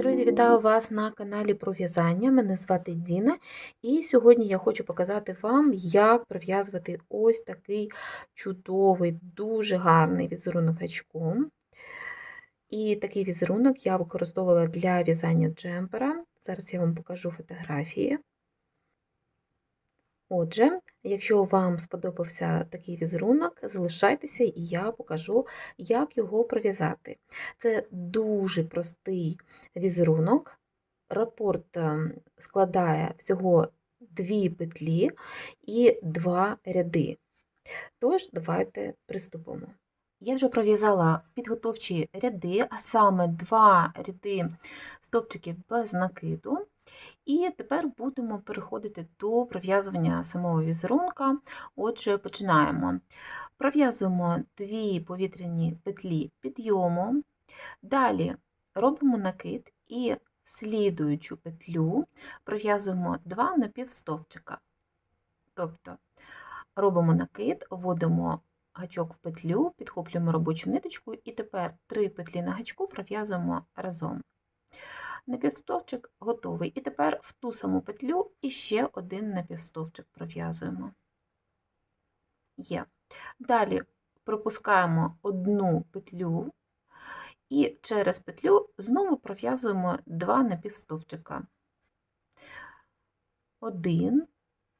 Друзі, вітаю вас на каналі про в'язання. Мене звати Діна, і сьогодні я хочу показати вам, як прив'язувати ось такий чудовий, дуже гарний візерунок гачком. І такий візерунок я використовувала для в'язання джемпера. Зараз я вам покажу фотографії. Отже, якщо вам сподобався такий візерунок, залишайтеся і я покажу, як його пров'язати. Це дуже простий візерунок. Рапорт ем, складає всього дві петлі і два ряди. Тож, давайте приступимо. Я вже пров'язала підготовчі ряди, а саме два ряди стопчиків без накиду. І тепер будемо переходити до пров'язування самого візерунка. Отже, починаємо. Пров'язуємо дві повітряні петлі підйому, далі робимо накид і в слідуючу петлю пров'язуємо два напівстовпчика. Тобто робимо накид, вводимо гачок в петлю, підхоплюємо робочу ниточку, і тепер три петлі на гачку пров'язуємо разом. Напівстовчик готовий. І тепер в ту саму петлю іще один напівстовчик пров'язуємо. Є. Далі пропускаємо одну петлю і через петлю знову пров'язуємо два напівстовчика. Один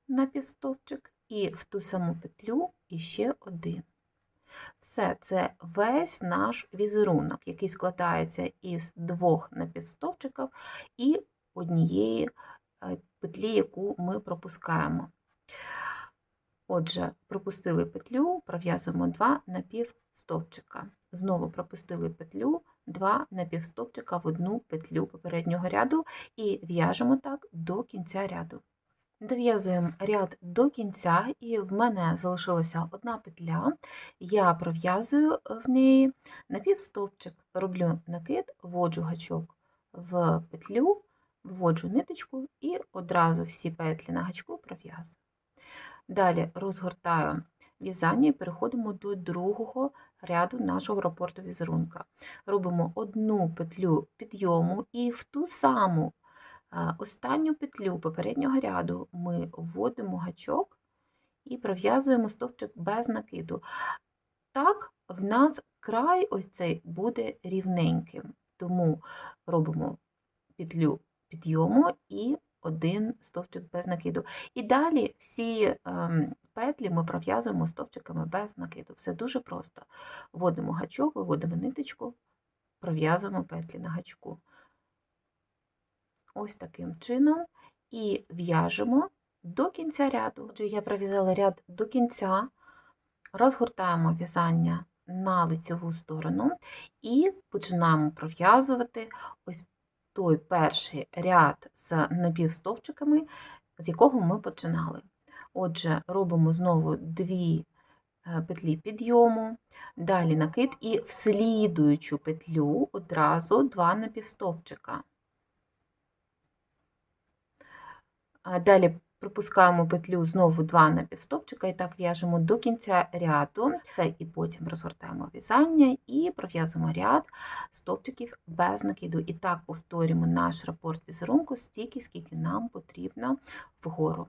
напівстовчик і в ту саму петлю іще один. Все це весь наш візерунок, який складається із двох напівстовчиків і однієї е, петлі, яку ми пропускаємо. Отже, пропустили петлю, пров'язуємо два напівстовпчика. Знову пропустили петлю, два напівстовпчика в одну петлю попереднього ряду і в'яжемо так до кінця ряду. Дов'язуємо ряд до кінця, і в мене залишилася одна петля. Я пров'язую в неї напівстовпчик, роблю накид, вводжу гачок в петлю, вводжу ниточку і одразу всі петлі на гачку пров'язую. Далі розгортаю в'язання і переходимо до другого ряду нашого рапорту візерунка. Робимо одну петлю підйому і в ту саму Останню петлю попереднього ряду ми вводимо гачок і пров'язуємо стовпчик без накиду. Так, в нас край ось цей буде рівненьким, тому робимо петлю підйому і один стовпчик без накиду. І далі всі ем, петлі ми пров'язуємо стовпчиками без накиду. Все дуже просто. Вводимо гачок, виводимо ниточку, пров'язуємо петлі на гачку ось таким чином і в'яжемо до кінця ряду. Отже, я пров'язала ряд до кінця, розгортаємо в'язання на лицеву сторону і починаємо пров'язувати ось той перший ряд з напівстовпчиками, з якого ми починали. Отже, робимо знову дві е, петлі підйому, далі накид і в слідуючу петлю одразу два напівстовпчика. Далі пропускаємо петлю знову два напівстопчика і так в'яжемо до кінця ряду, Це і потім розгортаємо в'язання і пров'язуємо ряд стопчиків без накиду. І так повторюємо наш рапорт візерунку стільки, скільки нам потрібно вгору.